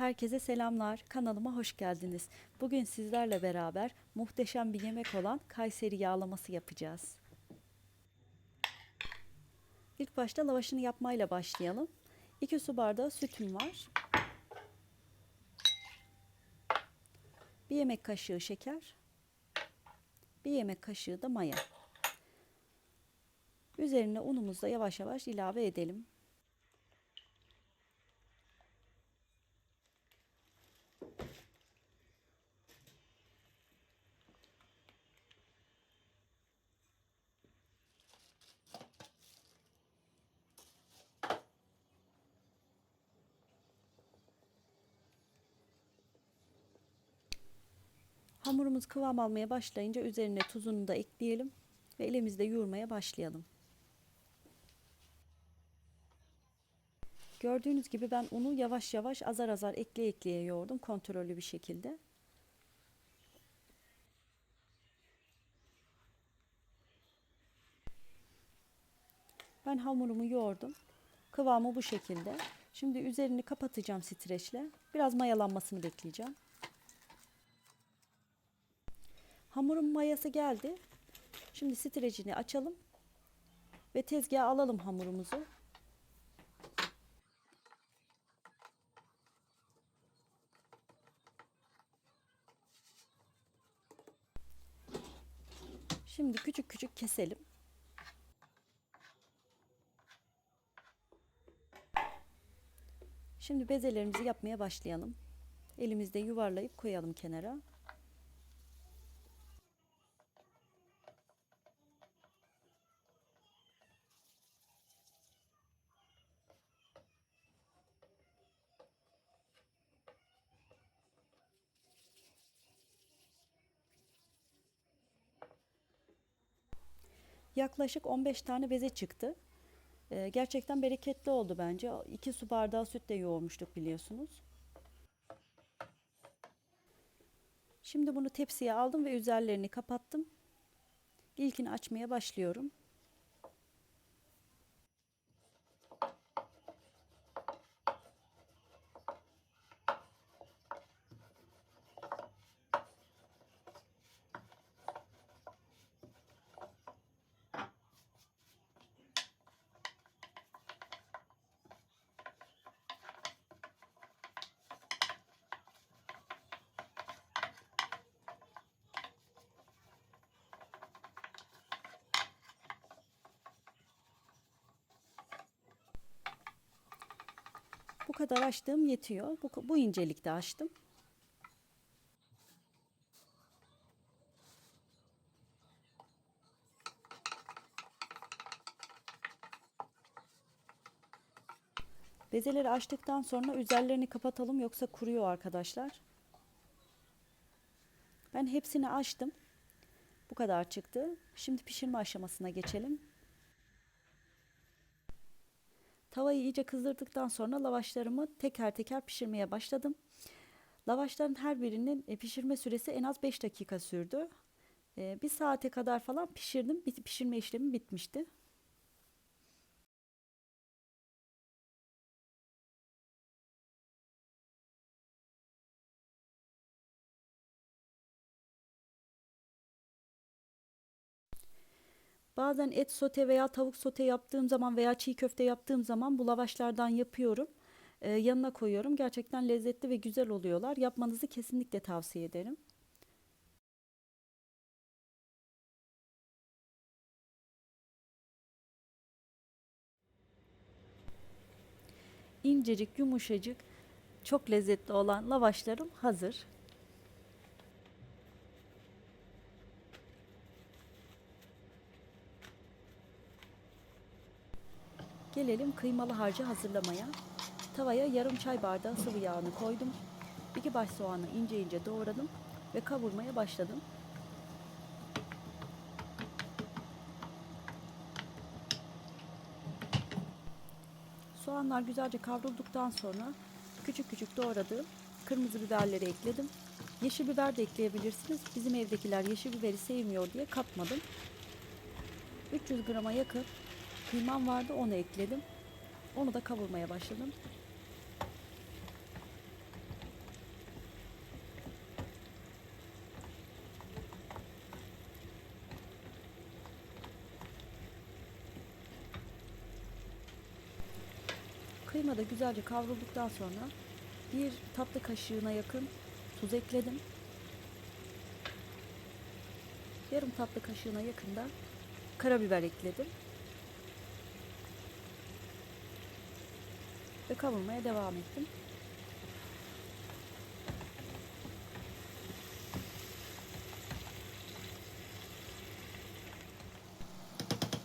Herkese selamlar. Kanalıma hoş geldiniz. Bugün sizlerle beraber muhteşem bir yemek olan Kayseri yağlaması yapacağız. İlk başta lavaşını yapmayla başlayalım. 2 su bardağı sütüm var. 1 yemek kaşığı şeker. 1 yemek kaşığı da maya. Üzerine unumuzu da yavaş yavaş ilave edelim. Hamurumuz kıvam almaya başlayınca üzerine tuzunu da ekleyelim ve elimizde yoğurmaya başlayalım. Gördüğünüz gibi ben unu yavaş yavaş azar azar ekleye ekleye yoğurdum kontrollü bir şekilde. Ben hamurumu yoğurdum. Kıvamı bu şekilde. Şimdi üzerini kapatacağım streçle. Biraz mayalanmasını bekleyeceğim. Hamurun mayası geldi. Şimdi streçini açalım ve tezgaha alalım hamurumuzu. Şimdi küçük küçük keselim. Şimdi bezelerimizi yapmaya başlayalım. Elimizde yuvarlayıp koyalım kenara. Yaklaşık 15 tane beze çıktı. Ee, gerçekten bereketli oldu bence. 2 su bardağı sütle yoğurmuştuk biliyorsunuz. Şimdi bunu tepsiye aldım ve üzerlerini kapattım. İlkini açmaya başlıyorum. Bu kadar açtığım yetiyor. Bu, bu incelikte açtım. Bezeleri açtıktan sonra üzerlerini kapatalım yoksa kuruyor arkadaşlar. Ben hepsini açtım. Bu kadar çıktı. Şimdi pişirme aşamasına geçelim. Tavayı iyice kızdırdıktan sonra lavaşlarımı teker teker pişirmeye başladım. Lavaşların her birinin e, pişirme süresi en az 5 dakika sürdü. E, bir saate kadar falan pişirdim. Pişirme işlemi bitmişti. Bazen et sote veya tavuk sote yaptığım zaman veya çiğ köfte yaptığım zaman bu lavaşlardan yapıyorum. Ee, yanına koyuyorum. Gerçekten lezzetli ve güzel oluyorlar. Yapmanızı kesinlikle tavsiye ederim. İncecik, yumuşacık, çok lezzetli olan lavaşlarım hazır. Gelelim kıymalı harcı hazırlamaya. Tavaya yarım çay bardağı sıvı yağını koydum. İki baş soğanı ince ince doğradım ve kavurmaya başladım. Soğanlar güzelce kavrulduktan sonra küçük küçük doğradığım kırmızı biberleri ekledim. Yeşil biber de ekleyebilirsiniz. Bizim evdekiler yeşil biberi sevmiyor diye katmadım. 300 grama yakın kıymam vardı onu ekledim. Onu da kavurmaya başladım. Kıyma da güzelce kavrulduktan sonra bir tatlı kaşığına yakın tuz ekledim. Yarım tatlı kaşığına yakında karabiber ekledim. Ve kavurmaya devam ettim.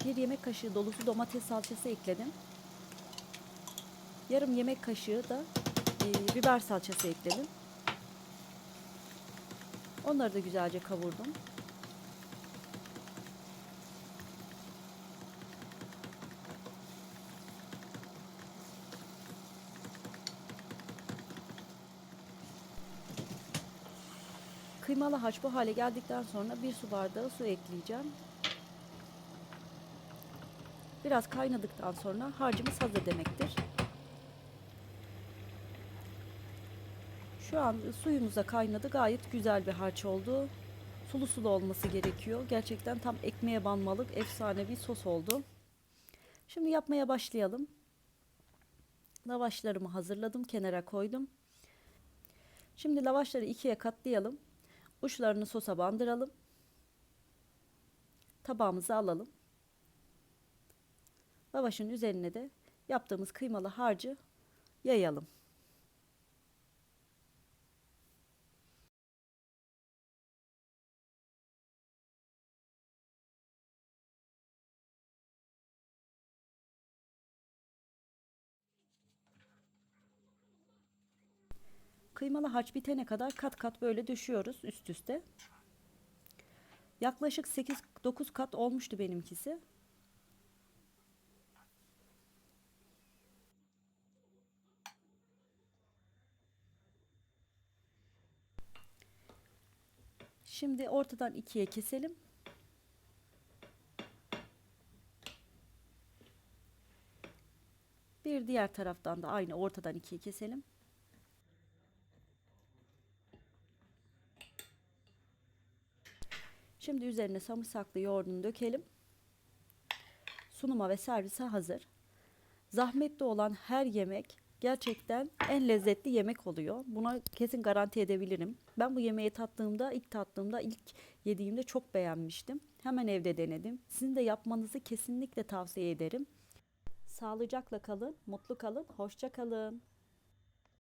Bir yemek kaşığı dolusu domates salçası ekledim. Yarım yemek kaşığı da e, biber salçası ekledim. Onları da güzelce kavurdum. Kıymalı haş bu hale geldikten sonra bir su bardağı su ekleyeceğim. Biraz kaynadıktan sonra harcımız hazır demektir. Şu an suyumuz da kaynadı. Gayet güzel bir harç oldu. Sulu sulu olması gerekiyor. Gerçekten tam ekmeğe banmalık efsane bir sos oldu. Şimdi yapmaya başlayalım. Lavaşlarımı hazırladım. Kenara koydum. Şimdi lavaşları ikiye katlayalım. Uçlarını sosa bandıralım. Tabağımıza alalım. Lavaşın üzerine de yaptığımız kıymalı harcı yayalım. Kıymalı harç bitene kadar kat kat böyle döşüyoruz üst üste. Yaklaşık 8-9 kat olmuştu benimkisi. Şimdi ortadan ikiye keselim. Bir diğer taraftan da aynı ortadan ikiye keselim. Şimdi üzerine sarımsaklı yoğurdunu dökelim. Sunuma ve servise hazır. Zahmetli olan her yemek gerçekten en lezzetli yemek oluyor. Buna kesin garanti edebilirim. Ben bu yemeği tattığımda, ilk tattığımda, ilk yediğimde çok beğenmiştim. Hemen evde denedim. Sizin de yapmanızı kesinlikle tavsiye ederim. Sağlıcakla kalın, mutlu kalın, hoşça kalın.